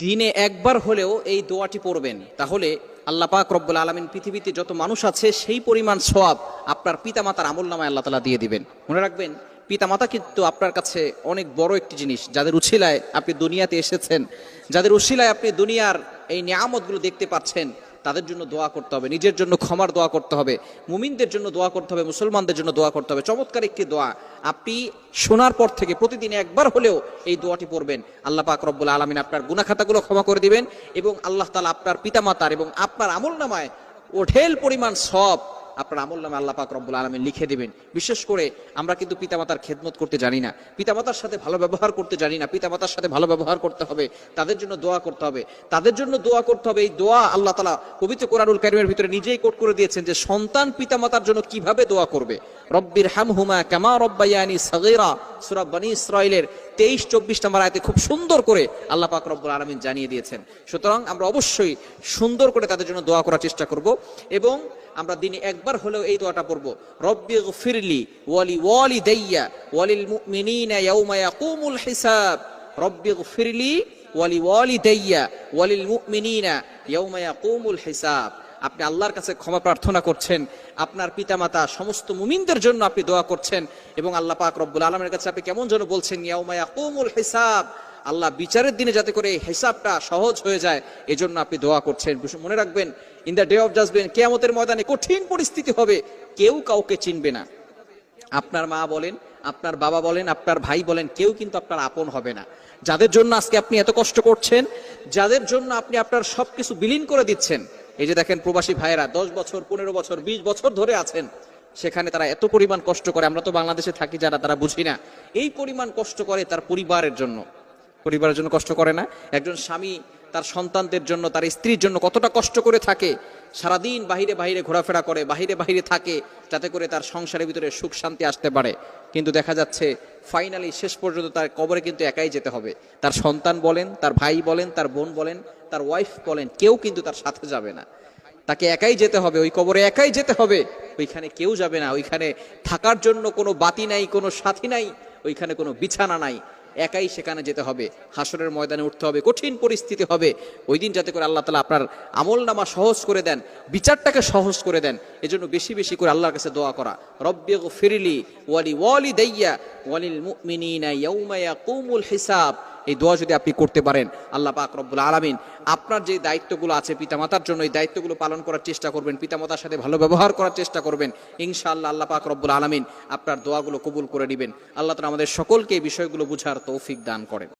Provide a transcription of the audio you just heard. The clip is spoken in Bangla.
দিনে একবার হলেও এই দোয়াটি পড়বেন। তাহলে আল্লাহ পাক রব্বুল আলমিন পৃথিবীতে যত মানুষ আছে, সেই পরিমাণ সব আপনার পিতামাতার আমল নামায় আল্লাহ তালা দিয়ে দিবেন। মনে রাখবেন, পিতামাতা কিন্তু আপনার কাছে অনেক বড় একটি জিনিস। যাদের উছিলায় আপনি দুনিয়াতে এসেছেন, যাদের উছিলায় আপনি দুনিয়ার এই নিয়ামতগুলো দেখতে পাচ্ছেন তাদের জন্য দোয়া করতে হবে, নিজের জন্য ক্ষমার দোয়া করতে হবে, মুমিনদের জন্য দোয়া করতে হবে, মুসলমানদের জন্য দোয়া করতে হবে। চমৎকার একটি দোয়া। আপনি শোনার পর থেকে প্রতিদিন একবার হলেও এই দোয়াটি পড়বেন। আল্লাহ পাক রব্বুল আলমিন আপনার গুনাখাতাগুলো ক্ষমা করে দিবেন এবং আল্লাহ তালা আপনার পিতামাতার এবং আপনার আমল নামায় ওঠেল পরিমাণ সব আপনার আমল নামে আল্লাহ পাক রব্বুল আলমিন লিখে দেবেন। বিশেষ করে আমরা কিন্তু পিতামাতার খেদমত করতে জানি না। পিতামাতার সাথে ভালো ব্যবহার করতে জানি না। পিতামাতার সাথে ভালো ব্যবহার করতে হবে। তাদের জন্য দোয়া করতে হবে। তাদের জন্য দোয়া করতে হবে। এই দোয়া আল্লাহ তালা পবিত্র কোরআনুল কারিমের ভিতরে নিজেই কোট করে দিয়েছেন যে সন্তান পিতামাতার জন্য কীভাবে দোয়া করবে। রব্বির হাম হুমা কামা রব্বায়ানি সাগেরা। সুরাব বানী ইসরায়েলের তেইশ, চব্বিশ নম্বর আয়তে খুব সুন্দর করে আল্লাহ পাক রব্বুল আলমিন জানিয়ে দিয়েছেন। সুতরাং আমরা অবশ্যই সুন্দর করে তাদের জন্য দোয়া করার চেষ্টা করব এবং আমরা দিনে একবার হলেও এই দোয়াটা পড়ব। রব্বি ফিরলি ওয়ালি ওয়ালি দাইয়া ওয়ালিল মুমিনিনা ইয়াউমা ইয়াকুমুল হিসাব। রব্বি ফিরলি ওয়ালি ওয়ালি দাইয়া ওয়ালিল মুমিনিনা ইয়াউমা ইয়াকুমুল হিসাব। আপনি আল্লাহর কাছে ক্ষমা প্রার্থনা করছেন, আপনার পিতামাতা সমস্ত মুমিনদের জন্য আপনি দোয়া করছেন এবং আল্লাহ পাক রব্বুল আলমের কাছে আপনি কেমন যেন বলছেন হিসাব। আল্লাহ বিচারের দিনে যাতে করে এই হিসাবটা সহজ হয়ে যায়, এজন্য আপনি দোয়া করছেন। মনে রাখবেন in the day of judgement কেয়ামতের ময়দানে কঠিন পরিস্থিতি হবে, কেউ কাউকে চিনবে না। আপনার মা বলেন, আপনার বাবা বলেন, আপনার ভাই বলেন, কেউ কিন্তু আপনার আপন হবে না। যাদের জন্য আজকে আপনি এত কষ্ট করছেন, যাদের জন্য আপনি আপনার সবকিছু বিলীন করে দিচ্ছেন এই যে দেখেন প্রবাসী ভাইয়েরা, দশ বছর, পনেরো বছর, বিশ বছর ধরে আছেন, সেখানে তারা এত পরিমাণ কষ্ট করে, আমরা তো বাংলাদেশে থাকি যারা, তারা বুঝি না, এই পরিমাণ কষ্ট করে তার পরিবারের জন্য পরিবারের জন্য কষ্ট করে না, একজন স্বামী তার সন্তানদের জন্য, তার স্ত্রীর জন্য কতটা কষ্ট করে থাকে, সারাদিন বাহিরে বাহিরে ঘোরাফেরা করে, বাহিরে বাহিরে থাকে, যাতে করে তার সংসারের ভিতরে সুখ শান্তি আসতে পারে। কিন্তু দেখা যাচ্ছে ফাইনালি শেষ পর্যন্ত তার কবরে কিন্তু একাই যেতে হবে। তার সন্তান বলেন, তার ভাই বলেন, তার বোন বলেন, তার ওয়াইফ বলেন, কেউ কিন্তু তার সাথে যাবে না। তাকে একাই যেতে হবে, ওই কবরে একাই যেতে হবে, ওইখানে কেউ যাবে না, ওইখানে থাকার জন্য কোনো বাতি নাই, কোনো সাথী নাই, ওইখানে কোনো বিছানা নাই। একাই সেখানে যেতে হবে। হাসরের ময়দানে উঠতে হবে, কঠিন পরিস্থিতি হবে। ওই দিন যাতে করে আল্লাহ তালা আপনার আমল নামা সহজ করে দেন, বিচারটাকে সহজ করে দেন। এজন্য বেশি বেশি করে আল্লাহর কাছে দোয়া করা। রব্বে ফিরিলি ওয়ালি ওয়ালি দইয়া ওয়ালিল মুমিনিনা ইয়াউমা ইয়াকুমুল হিসাব। এই দোয়া যদি আপনি করতে পারেন, আল্লাহ পাক রব্বুল আলমিন আপনার যে দায়িত্বগুলো আছে পিতামাতার জন্য এই দায়িত্বগুলো পালন করার চেষ্টা করবেন, পিতামাতার সাথে ভালো ব্যবহার করার চেষ্টা করবেন, ইনশাআল্লাহ আল্লাহ পাক রব্বুল আলমিন আপনার দোয়াগুলো কবুল করে নেবেন। আল্লাহ তালা আমাদের সকলকে এই বিষয়গুলো বুঝার তৌফিক দান করেন।